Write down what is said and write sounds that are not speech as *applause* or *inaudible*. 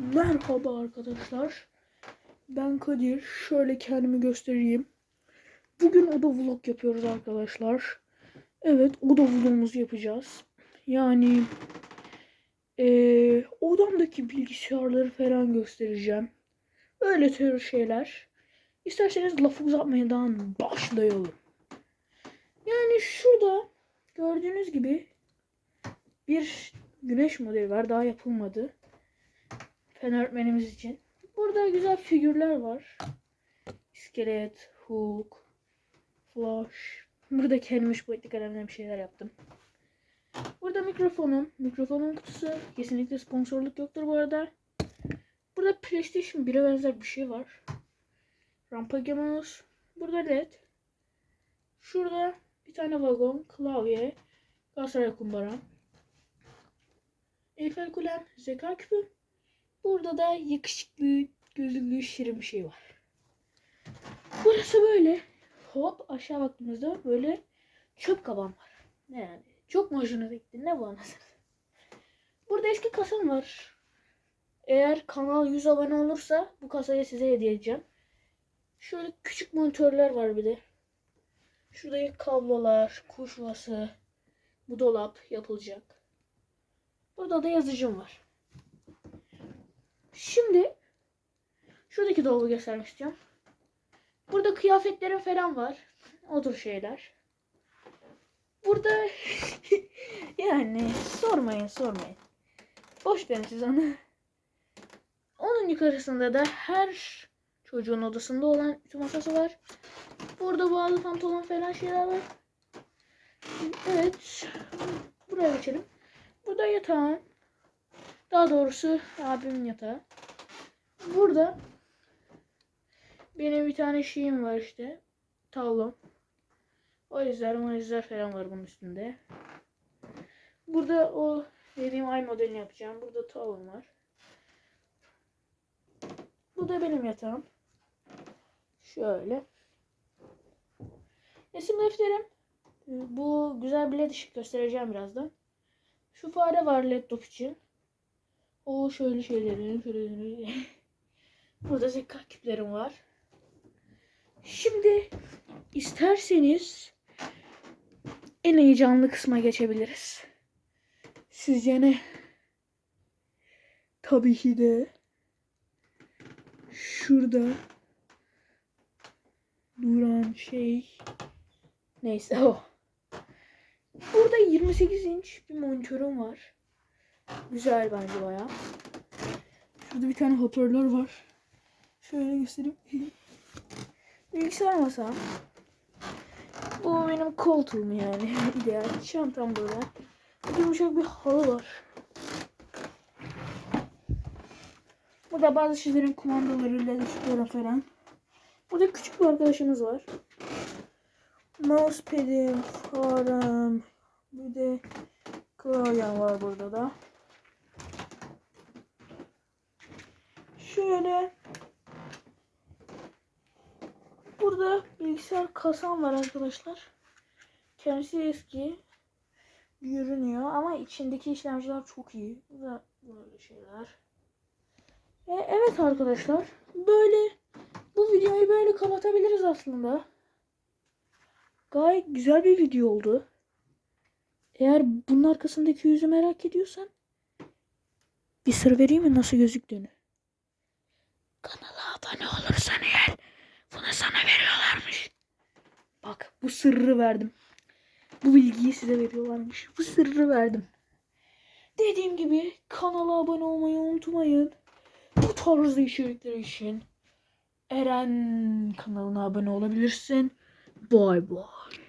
Merhaba arkadaşlar. Ben Kadir. Şöyle kendimi göstereyim. Bugün oda vlog yapıyoruz arkadaşlar. Evet oda vlogumuzu yapacağız. Yani eee, odamdaki bilgisayarları falan göstereceğim. Öyle tür şeyler. İsterseniz lafı uzatmadan başlayalım. Yani şurada gördüğünüz gibi bir güneş modeli var. Daha yapılmadı. Fen öğretmenimiz için. Burada güzel figürler var. İskelet, Hulk, Flash. Burada kendim üç boyutlu kalemle bir şeyler yaptım. Burada mikrofonum. Mikrofonun kutusu. Kesinlikle sponsorluk yoktur bu arada. Burada PlayStation 1'e benzer bir şey var. Rampage mouse. Burada led. Şurada bir tane vagon, klavye, Galatasaray kumbaram. Eiffel Kulem, zeka küpü. Burada da yakışıklı, gözlüklü, şirin bir şey var. Burası böyle. Hop aşağı baktığımızda böyle çöp kaban var. Ne yani? Çok mu hoşuna? Ne bu anasını? Burada eski kasam var. Eğer kanal 100 abone olursa bu kasayı size hediye edeceğim. Şöyle küçük monitörler var bir de. Şurada kablolar, kuş yuvası, bu dolap yapılacak. Burada da yazıcım var. Şimdi şuradaki dolabı göstermek istiyorum. Burada kıyafetlerim falan var. Odur şeyler. Burada *laughs* yani sormayın sormayın. Boş verin siz onu. Onun yukarısında da her çocuğun odasında olan ütü masası var. Burada bazı pantolon falan şeyler var. Evet. Buraya geçelim. Burada yatağım. Daha doğrusu abimin yatağı. Burada benim bir tane şeyim var işte. Tavlam. O yüzden valizler falan var bunun üstünde. Burada o dediğim ay modelini yapacağım. Burada tavlam var. Bu da benim yatağım. Şöyle. Resim defterim. Bu güzel bir led ışık göstereceğim birazdan. Şu fare var led top için. O şöyle şeylerim. Şöyle *laughs* Burada zeka küplerim var. Şimdi isterseniz en heyecanlı kısma geçebiliriz. Sizce ne? Tabii ki de şurada duran şey neyse o. Burada 28 inç bir monitörüm var. Güzel bence baya. Şurada bir tane hoparlör var. Şöyle göstereyim. *laughs* Bilgisayar masam. Bu benim koltuğum yani. *laughs* İdeal. Çantam burada. Yumuşak bir halı var. Burada bazı şeylerin kumandaları, led ışıkları falan. Burada küçük bir arkadaşımız var. Mousepad'im, farem, bir de klavyem var burada da. Şöyle burada bilgisayar kasam var arkadaşlar. Kendisi eski görünüyor ama içindeki işlemciler çok iyi. Böyle şeyler. E, evet arkadaşlar böyle bu videoyu böyle kapatabiliriz aslında. Gayet güzel bir video oldu. Eğer bunun arkasındaki yüzü merak ediyorsan bir sır vereyim mi nasıl gözüktüğünü? Kanala abone olursan eğer bunu sana veriyorlarmış. Bak bu sırrı verdim. Bu bilgiyi size veriyorlarmış. Bu sırrı verdim. Dediğim gibi kanala abone olmayı unutmayın. Bu tarz içerikler için Eren kanalına abone olabilirsin. Bye bye.